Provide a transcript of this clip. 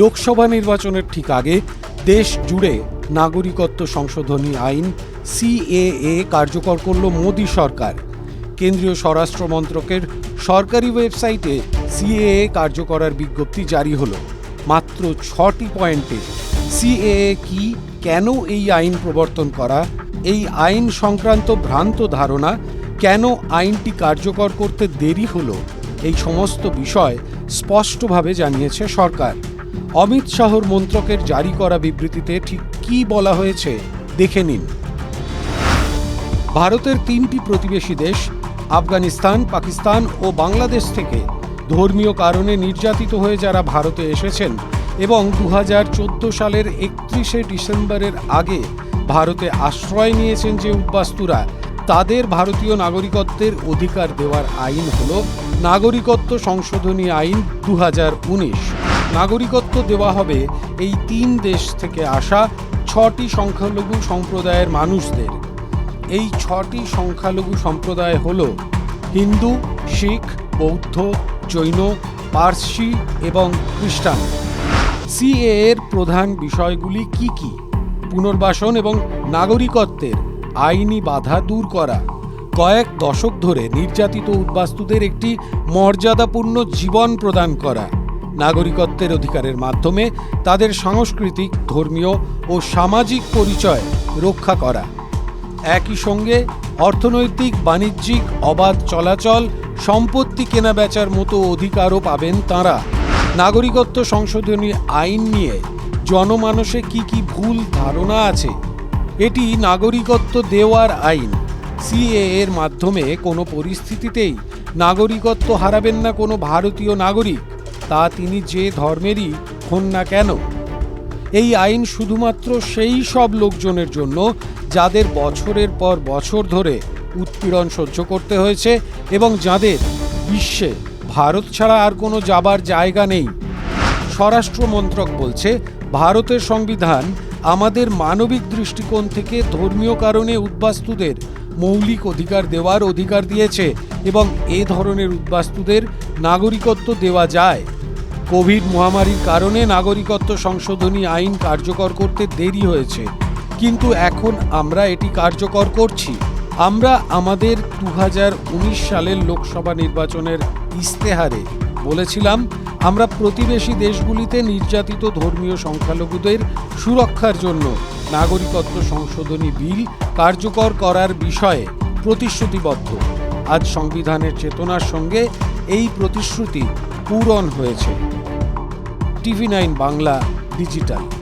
লোকসভা নির্বাচনের ঠিক আগে দেশ জুড়ে নাগরিকত্ব সংশোধনী আইন সিএএ কার্যকর করল মোদী সরকার। কেন্দ্রীয় স্বরাষ্ট্র মন্ত্রকের সরকারি ওয়েবসাইটে সিএএ কার্যকরার বিজ্ঞপ্তি জারি হলো। মাত্র ছটি পয়েন্টে সিএএ কি কেন এই আইন প্রবর্তন করা, এই আইন সংক্রান্ত ভ্রান্ত ধারণা কেন আইনটি কার্যকর করতে দেরি হলো, এই সমস্ত বিষয় স্পষ্টভাবে জানিয়েছে সরকার। অমিত শাহর মন্ত্রকের জারি করা বিবৃতিতে ঠিক কী বলা হয়েছে দেখে নিন। ভারতের তিনটি প্রতিবেশী দেশ, আফগানিস্তান, পাকিস্তান ও বাংলাদেশ থেকে ধর্মীয় কারণে নির্যাতিত হয়ে যারা ভারতে এসেছেন এবং দু হাজার চোদ্দ সালের একত্রিশে ডিসেম্বরের আগে ভারতে আশ্রয় নিয়েছেন যে উদ্বাস্তুরা, তাদের ভারতীয় নাগরিকত্বের অধিকার দেওয়ার আইন হল নাগরিকত্ব সংশোধনী আইন দু হাজার উনিশ। নাগরিকত্ব দেওয়া হবে এই তিন দেশ থেকে আসা ছটি সংখ্যালঘু সম্প্রদায়ের মানুষদের। এই ছটি সংখ্যালঘু সম্প্রদায় হল হিন্দু, শিখ, বৌদ্ধ, জৈন, পার্সি এবং খ্রিস্টান। সিএ এর প্রধান বিষয়গুলি কি কি? পুনর্বাসন এবং নাগরিকত্বের আইনি বাধা দূর করা। কয়েক দশক ধরে নির্যাতিত উদ্বাস্তুদের একটি মর্যাদাপূর্ণ জীবন প্রদান করা। নাগরিকত্বের অধিকারের মাধ্যমে তাদের সাংস্কৃতিক, ধর্মীয় ও সামাজিক পরিচয় রক্ষা করা। একই সঙ্গে অর্থনৈতিক, বাণিজ্যিক, অবাধ চলাচল, সম্পত্তি কেনাবেচার মতো অধিকারও পাবেন তাঁরা। নাগরিকত্ব সংশোধনী আইন নিয়ে জনমানসে কি কি ভুল ধারণা আছে, এটি নাগরিকত্ব দেওয়ার আইন। সিএ এর মাধ্যমে কোনো পরিস্থিতিতেই নাগরিকত্ব হারাবেন না কোনো ভারতীয় নাগরিক। তা তিনি যে ধর্মেরই হন না কেন। এই আইন শুধুমাত্র সেই সব লোকজনের জন্য যাদের বছরের পর বছর ধরে উৎপীড়ন সহ্য করতে হয়েছে এবং যাদের বিশ্বে ভারত ছাড়া আর কোনো যাবার জায়গা নেই। স্বরাষ্ট্র মন্ত্রক বলছে, ভারতের সংবিধান আমাদের মানবিক দৃষ্টিকোণ থেকে ধর্মীয় কারণে উদ্বাস্তুদের মৌলিক অধিকার দেওয়ার অধিকার দিয়েছে এবং এ ধরনের উদ্বাস্তুদের নাগরিকত্ব দেওয়া যায়। কোভিড মহামারীর কারণে নাগরিকত্ব সংশোধনী আইন কার্যকর করতে দেরি হয়েছে। কিন্তু এখন আমরা এটি কার্যকর করছি। আমরা আমাদের দু হাজার উনিশ সালের লোকসভা নির্বাচনের ইস্তেহারে বলেছিলাম, আমরা প্রতিবেশী দেশগুলিতে নির্যাতিত ধর্মীয় সংখ্যালঘুদের সুরক্ষার জন্য নাগরিকত্ব সংশোধনী বিল কার্যকর করার বিষয়ে প্রতিশ্রুতিবদ্ধ। আজ সংবিধানের চেতনার সঙ্গে এই প্রতিশ্রুতি পূরণ হয়েছে। TV nine Bangla digital.